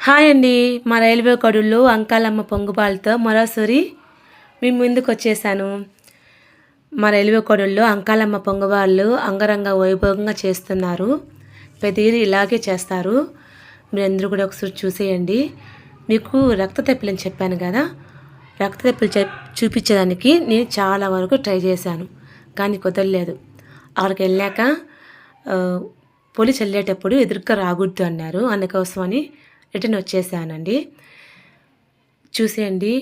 Hi అండి మా railway కడుల్లో Ankalamma పొంగుపాలతో మరోసారి మీ ముందుకు వచ్చేసాను. మా రైల్వే కడుల్లో అంకాలమ్మ పొంగుబాళ్ళు అంగరంగ వైభవంగా చేస్తున్నారు. ప్రతిదీ ఇలాగే చేస్తారు. మీరందరూ కూడా ఒకసారి చూసేయండి. మీకు రక్త తెప్పులని చెప్పాను కదా రక్త తెప్పులు చూపించడానికి నేను చాలా వరకు ట్రై చేశాను కానీ కుదరలేదు. అక్కడికి వెళ్ళాక పొలి చల్లేటప్పుడు ఎదురుగా రాకూడదు అన్నారు. అందుకోసమని రిటర్న్ వచ్చేసానండి. చూసేయండి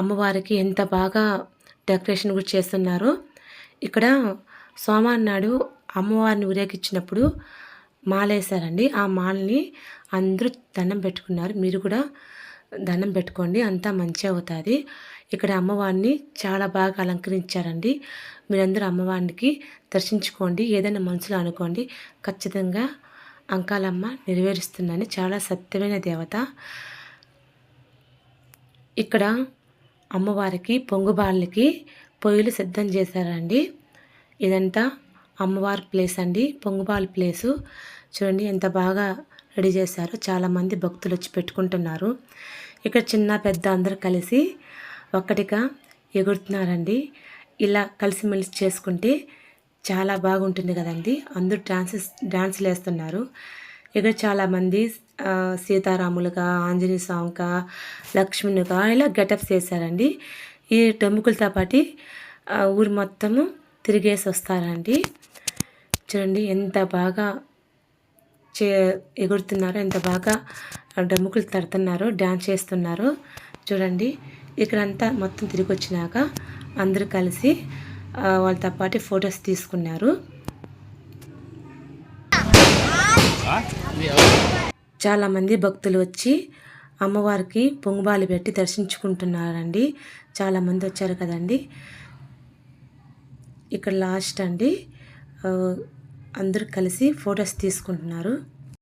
అమ్మవారికి ఎంత బాగా డెకరేషన్ కూడా చేస్తున్నారు. ఇక్కడ సోమవారం నాడు అమ్మవారిని ఊరేగించినప్పుడు మాలేశారండి. ఆ మాలని అందరూ దండం పెట్టుకున్నారు. మీరు కూడా దండం పెట్టుకోండి అంతా మంచి అవుతుంది. ఇక్కడ అమ్మవారిని చాలా బాగా అలంకరించారండి. మీరందరూ అమ్మవారికి దర్శించుకోండి ఏదైనా మనసులో అనుకోండి ఖచ్చితంగా అంకాలమ్మ నెరవేరుస్తుందని చాలా సత్యమైన దేవత. ఇక్కడ అమ్మవారికి పొంగుబాళ్ళకి పొయ్యిలు సిద్ధం చేశారండి. ఇదంతా అమ్మవారి ప్లేస్ అండి. పొంగుబాల్ ప్లేసు. చూడండి ఎంత బాగా రెడీ చేశారో. చాలామంది భక్తులు వచ్చి పెట్టుకుంటున్నారు. ఇక్కడ చిన్న పెద్ద అందరూ కలిసి ఒక్కటిగా ఎగురుతున్నారండి. ఇలా కలిసిమెలిసి చేసుకుంటే చాలా బాగుంటుంది కదండి. అందరూ డాన్సెస్ డాన్సులు వేస్తున్నారు ఇక్కడ చాలామంది సీతారాములుగా ఆంజనేయ స్వామిగా లక్ష్మణుగా ఇలా గెటప్స్ వేశారండి ఈ టెంపులతో పాటు ఆ, ఊరు మొత్తము తిరిగేసి వస్తారండి. చూడండి ఎంత బాగా చే ఎగురుతున్నారో ఎంత బాగా డమ్ముకులు తడుతున్నారో డ్యాన్స్ చేస్తున్నారో. చూడండి ఇక్కడంతా మొత్తం తిరిగి వచ్చినాక అందరూ కలిసి వాళ్ళతో పాటు ఫొటోస్ తీసుకున్నారు. చాలామంది భక్తులు వచ్చి అమ్మవారికి పొంగుబాలు పెట్టి దర్శించుకుంటున్నారండి. చాలామంది వచ్చారు కదండి. ఇక్కడ లాస్ట్ అండి. అందరూ కలిసి ఫొటోస్ తీసుకుంటున్నారు.